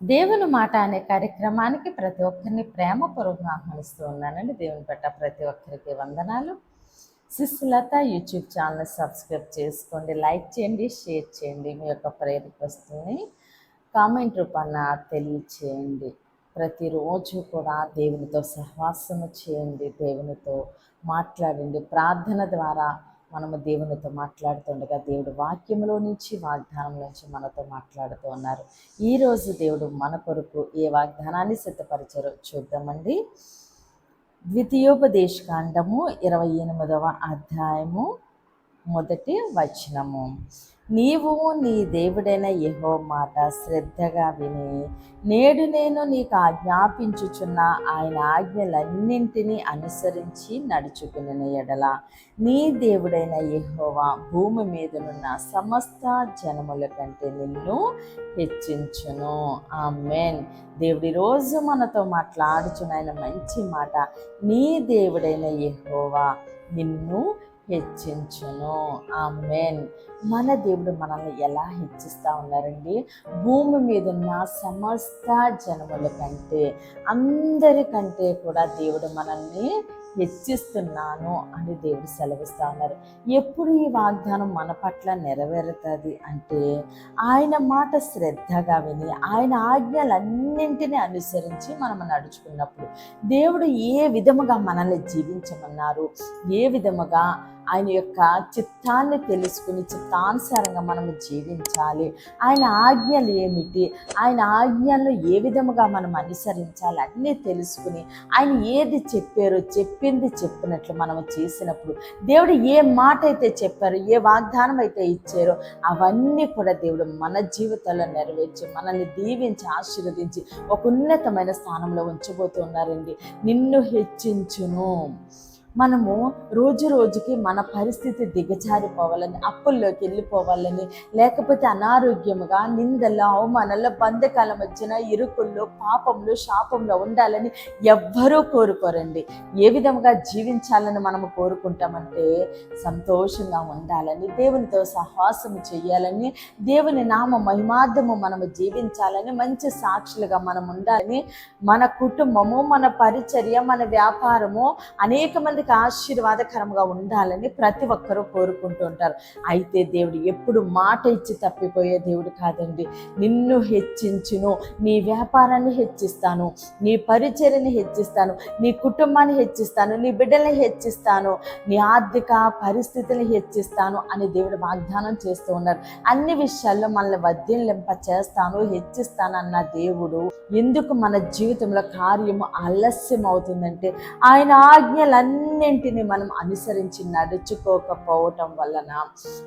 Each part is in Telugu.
దేవుని మాట అనే కార్యక్రమానికి ప్రతి ఒక్కరిని ప్రేమపూర్వకంగా ఆహ్వానిస్తూ ఉన్నానండి. దేవుని పట్ల ప్రతి ఒక్కరికి వందనాలు. శిశులత యూట్యూబ్ ఛానల్ సబ్స్క్రైబ్ చేసుకోండి లైక్ చేయండి షేర్ చేయండి. మీ యొక్క ప్రేర రిక్వెస్ట్ని కామెంట్ రూపాన తెలియచేయండి. ప్రతిరోజు కూడా దేవునితో సహవాసము చేయండి దేవునితో మాట్లాడండి. ప్రార్థన ద్వారా మనము దేవునితో మాట్లాడుతుండగా దేవుడు వాక్యంలో నుంచి వాగ్దానం నుంచి మనతో మాట్లాడుతూ ఉన్నారు. ఈరోజు దేవుడు మన కొరకు ఏ వాగ్దానాన్ని సిద్ధపరిచారో చూద్దామండి. ద్వితీయోపదేశకాండము ఇరవై ఎనిమిదవ అధ్యాయము మొదటి వచనము. నీవు నీ దేవుడైన యహో మాట శ్రద్ధగా విని నేడు నేను నీకు ఆజ్ఞాపించుచున్న ఆయన ఆజ్ఞలన్నింటినీ అనుసరించి నడుచుకుని ఎడల నీ దేవుడైన యహోవా భూమి మీదనున్న సమస్త జనముల కంటే నిన్ను హెచ్చించును. మేన్ దేవుడి రోజు మనతో మాట్లాడుచున్న ఆయన మంచి మాట నీ దేవుడైన యహోవా నిన్ను హెచ్చించును. ఆమెన్. మన దేవుడు మనల్ని ఎలా హెచ్చిస్తూ ఉన్నారండి? భూమి మీద ఉన్న సమస్త జనముల కంటే అందరికంటే కూడా దేవుడు మనల్ని హెచ్చిస్తున్నాను అని దేవుడు సెలవిస్తూ ఉన్నారు. ఎప్పుడు ఈ వాగ్దానం మన పట్ల నెరవేరుతుంది అంటే ఆయన మాట శ్రద్ధగా విని ఆయన ఆజ్ఞలన్నింటినీ అనుసరించి మనం నడుచుకున్నప్పుడు దేవుడు ఏ విధముగా మనల్ని జీవించమన్నారు? ఏ విధముగా ఆయన యొక్క చిత్తాన్ని తెలుసుకుని చిత్తానుసారంగా మనము జీవించాలి. ఆయన ఆజ్ఞలు ఏమిటి? ఆయన ఆజ్ఞలను ఏ విధముగా మనం అనుసరించాలి? అన్నీ తెలుసుకుని ఆయన ఏది చెప్పారో చెప్పింది చెప్పినట్లు మనం చేసినప్పుడు దేవుడు ఏ మాట అయితే చెప్పారో ఏ వాగ్దానం అయితే ఇచ్చారో అవన్నీ కూడా దేవుడు మన జీవితంలో నెరవేర్చి మనల్ని దీవించి ఆశీర్వదించి ఒక ఉన్నతమైన స్థానంలో ఉంచబోతున్నారండి. నిన్ను హెచ్చించును. మనము రోజు రోజుకి మన పరిస్థితి దిగజారిపోవాలని అప్పుల్లోకి వెళ్ళిపోవాలని లేకపోతే అనారోగ్యముగా నిందల అవమానంలో బంధకాల మధ్యన ఇరుకుల్లో పాపంలో శాపంలో ఉండాలని ఎవ్వరూ కోరుకోరండి. ఏ విధంగా జీవించాలని మనము కోరుకుంటామంటే సంతోషంగా ఉండాలని దేవునితో సహవాసం చేయాలని దేవుని నామ మహిమార్థము మనము జీవించాలని మంచి సాక్షులుగా మనం ఉండాలని మన కుటుంబము మన పరిచర్య మన వ్యాపారము అనేక మందికి ఆశీర్వాదకరంగా ఉండాలని ప్రతి ఒక్కరూ కోరుకుంటూ ఉంటారు. అయితే దేవుడు ఎప్పుడు మాట ఇచ్చి తప్పిపోయే దేవుడు కాదండి. నిన్ను హెచ్చించును నీ వ్యాపారాన్ని హెచ్చిస్తాను నీ పరిచర్ని హెచ్చిస్తాను నీ కుటుంబాన్ని హెచ్చిస్తాను నీ బిడ్డల్ని హెచ్చిస్తాను నీ ఆర్థిక పరిస్థితిని హెచ్చిస్తాను అని దేవుడు వాగ్దానం చేస్తూ ఉన్నారు. అన్ని విషయాల్లో మనల్ని వద్యంలింప చేస్తాను హెచ్చిస్తానన్న దేవుడు ఎందుకు మన జీవితంలో కార్యము ఆలస్యం అవుతుందంటే ఆయన అన్నింటిని మనం అనుసరించి నడుచుకోకపోవటం వలన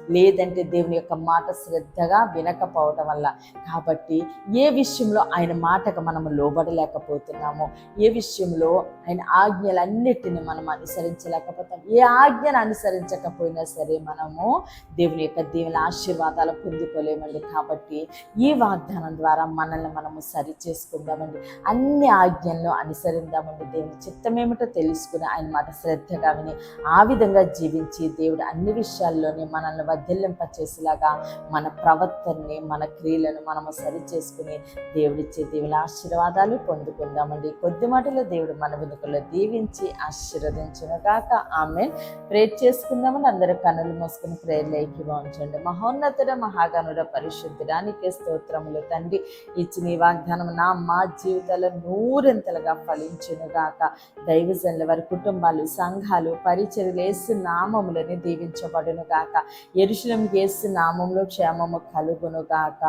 లేదంటే దేవుని యొక్క మాట శ్రద్ధగా వినకపోవటం వల్ల. కాబట్టి ఏ విషయంలో ఆయన మాటకు మనము లోబడలేకపోతున్నామో ఏ విషయంలో ఆయన ఆజ్ఞలన్నిటిని మనం అనుసరించలేకపోతాం ఏ ఆజ్ఞను అనుసరించకపోయినా సరే మనము దేవుని యొక్క దేవుని ఆశీర్వాదాలు పొందుకోలేమండి. కాబట్టి ఈ వాగ్దానం ద్వారా మనల్ని మనము సరి చేసుకుందామండి. అన్ని ఆజ్ఞలను అనుసరిందామండి. దేవుని చిత్తమేమిటో తెలుసుకుని ఆయన మాట శ్రద్ధగా విని ఆ విధంగా జీవించి దేవుడు అన్ని విషయాల్లోనే మనల్ని వర్ధిల్లింపచేసేలాగా మన ప్రవర్తనని మన క్రియలను మనము సరి చేసుకుని దేవుడిచ్చే దేవుని ఆశీర్వాదాలు పొందుకుందామండి. కొద్ది మాటలో దేవుడు మన వెనుకలో దీవించి ఆశీర్వదించిన కాక ఆమె ప్రేర్ చేసుకుందామని అందరూ కనులు మూసుకుని ప్రేర్లేకి ఉంచండి మహోన్నతుడ మహాగణుడ పరిశుద్ధుడానికి స్తోత్రములు తండ్రి. ఇచ్చిన ఈ వాగ్దానం నా మా జీవితాల్లో నూరింతలుగా ఫలించును గాక దైవజనుల వారి కుటుంబాలు సంఘాలు పరిచర్లు ఏసు నామములని దీవించబడును గాక. ఎరుశలం ఏసు నామంలో క్షేమము కలుగును గాక.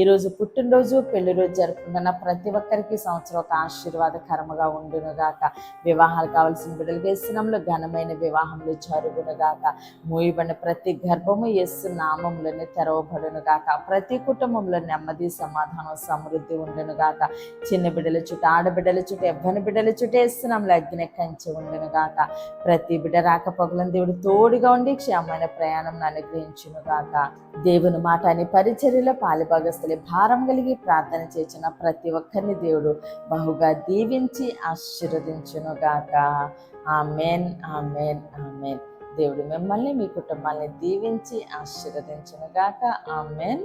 ఈరోజు పుట్టినరోజు పెళ్ళి రోజు జరుపుకున్న ప్రతి ఒక్కరికి సంవత్సరం ఒక ఆశీర్వాదకరముగా ఉండును గాక. వివాహాలు కావాల్సిన బిడ్డలు ఏసునంలో ఘనమైన వివాహములు జరుగును గాక. మూయబడిన ప్రతి గర్భము ఏసు నామంలోనే తెరవబడును గాక. ప్రతి కుటుంబంలో నెమ్మది సమాధానం సమృద్ధి ఉండును గాక. చిన్న బిడ్డల చుట్టూ ఆడబిడ్డల చుట్టూ ఎవ్వని బిడ్డల చుట్టూ వేస్తున్నాంలో అగ్ని కంచి ఉండును గాక. ప్రతి బిడ్డ రాకపోకలను దేవుడు తోడుగా ఉండి క్షేమమైన ప్రయాణం అనుగ్రహించును గాక. దేవుని మాట అని పరిచర్యలో పాలిభాగస్తులే భారం కలిగి ప్రార్థన చేసిన ప్రతి ఒక్కరిని దేవుడు బహుగా దీవించి ఆశీర్వదించును గాక. Amen amen amen. దేవుడు మిమ్మల్ని మీ కుటుంబాన్ని దీవించి ఆశీర్వదించును గాక. ఆమెన్.